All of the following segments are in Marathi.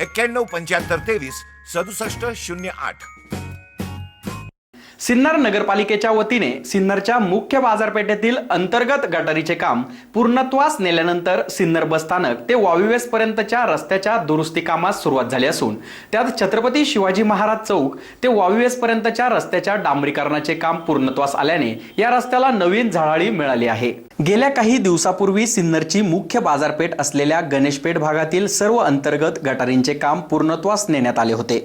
एक्क्याण्णव पंच्याहत्तर तेवीस सदुसष्ट शून्य आठ. सिन्नर नगरपालिकेच्या वतीने सिन्नरच्या मुख्य बाजारपेठेतील अंतर्गत गटारीचे काम पूर्णत्वास नेल्यानंतर सिन्नर बसस्थानक ते वाविवेस पर्यंतच्या रस्त्याच्या दुरुस्ती कामास सुरुवात झाली असून त्यात छत्रपती शिवाजी महाराज चौक ते वाविवेस पर्यंतच्या रस्त्याच्या डांबरीकरणाचे काम पूर्णत्वास आल्याने या रस्त्याला नवीन झळाळी मिळाली आहे. गेल्या काही दिवसापूर्वी सिन्नरची मुख्य बाजारपेठ असलेल्या गणेशपेठ भागातील सर्व अंतर्गत गटारींचे काम पूर्णत्वास नेण्यात आले होते.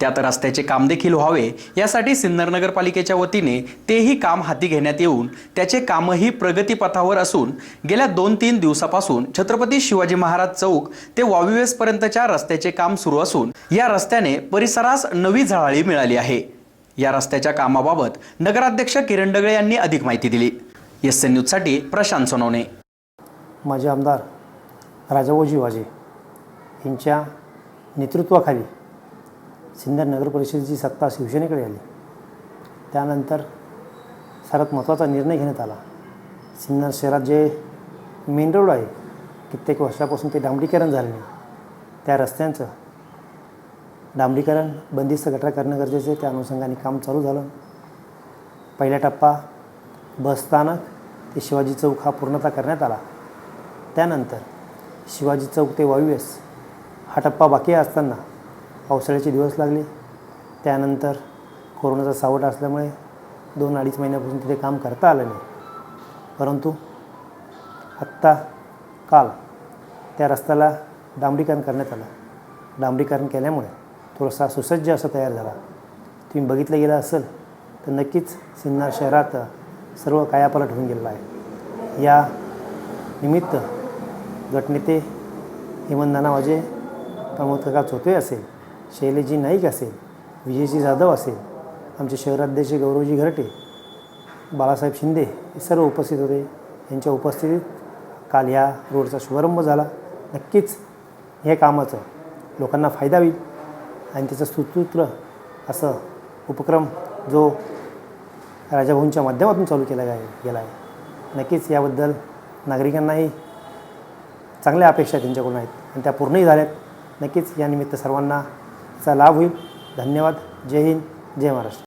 त्यात रस्त्याचे काम देखील व्हावे. यासाठी सिन्नर नगरपालिकेच्या वतीने तेही काम हाती घेण्यात येऊन त्याचे कामही प्रगतीपथावर असून गेल्या दोन तीन दिवसापासून छत्रपती शिवाजी महाराज चौक ते वाविवेसपर्यंतच्या रस्त्याचे काम सुरू असून या रस्त्याने परिसरास नवी झळाळी मिळाली आहे. या रस्त्याच्या कामाबाबत नगराध्यक्ष किरण डगळे यांनी अधिक माहिती दिली. एस एन न्यूजसाठी प्रशांत सोनवणे. माझे आमदार राजाभाऊ शिवाजी यांच्या नेतृत्वाखाली सिन्नर नगर परिषदेची सत्ता शिवसेनेकडे आली. त्यानंतर सर्वात महत्त्वाचा निर्णय घेण्यात आला. सिन्नर शहरात जे मेन रोड आहे कित्येक वर्षापासून ते डांबरीकरण झाले नाही त्या रस्त्यांचं डांबरीकरण बंदिस्त गटार करणं गरजेचं आहे. त्या अनुषंगाने काम चालू झालं. पहिला टप्पा बसस्थानक ते शिवाजी चौक हा पूर्णता करण्यात आला. त्यानंतर शिवाजी चौक ते वायुवेस हा टप्पा बाकी असताना पावसाळ्याचे दिवस लागले. त्यानंतर कोरोनाचा सावट असल्यामुळे दोन अडीच महिन्यापासून तिथे काम करता आलं नाही. परंतु आत्ता काल त्या रस्त्याला डांबरीकरण करण्यात आलं. डांबरीकरण केल्यामुळे थोडासा सुसज्ज असा तयार झाला. तुम्ही बघितलं गेलं असेल तर नक्कीच सिन्नर शहरात सर्व कायापालट होऊन गेलेला आहे. या निमित्त गटनेते हेमंत नाना वाजे प्रमोद काका चोतवे असेल शैलेजी नाईक असेल विजयजी जाधव असेल आमचे शहराध्यक्ष गौरवजी घरटे बाळासाहेब शिंदे हे सर्व उपस्थित होते. यांच्या उपस्थितीत काल ह्या रोडचा शुभारंभ झाला. नक्कीच हे कामाचं लोकांना फायदा होईल आणि त्याचं सुसूत्र असं उपक्रम जो राजाभाऊंच्या माध्यमातून चालू केला गे गेला आहे. नक्कीच याबद्दल नागरिकांनाही चांगल्या अपेक्षा त्यांच्याकडून आहेत आणि त्या पूर्णही झाल्यात. नक्कीच यानिमित्त सर्वांना चा लाभ होईल. धन्यवाद. जय हिंद. जय महाराष्ट्र.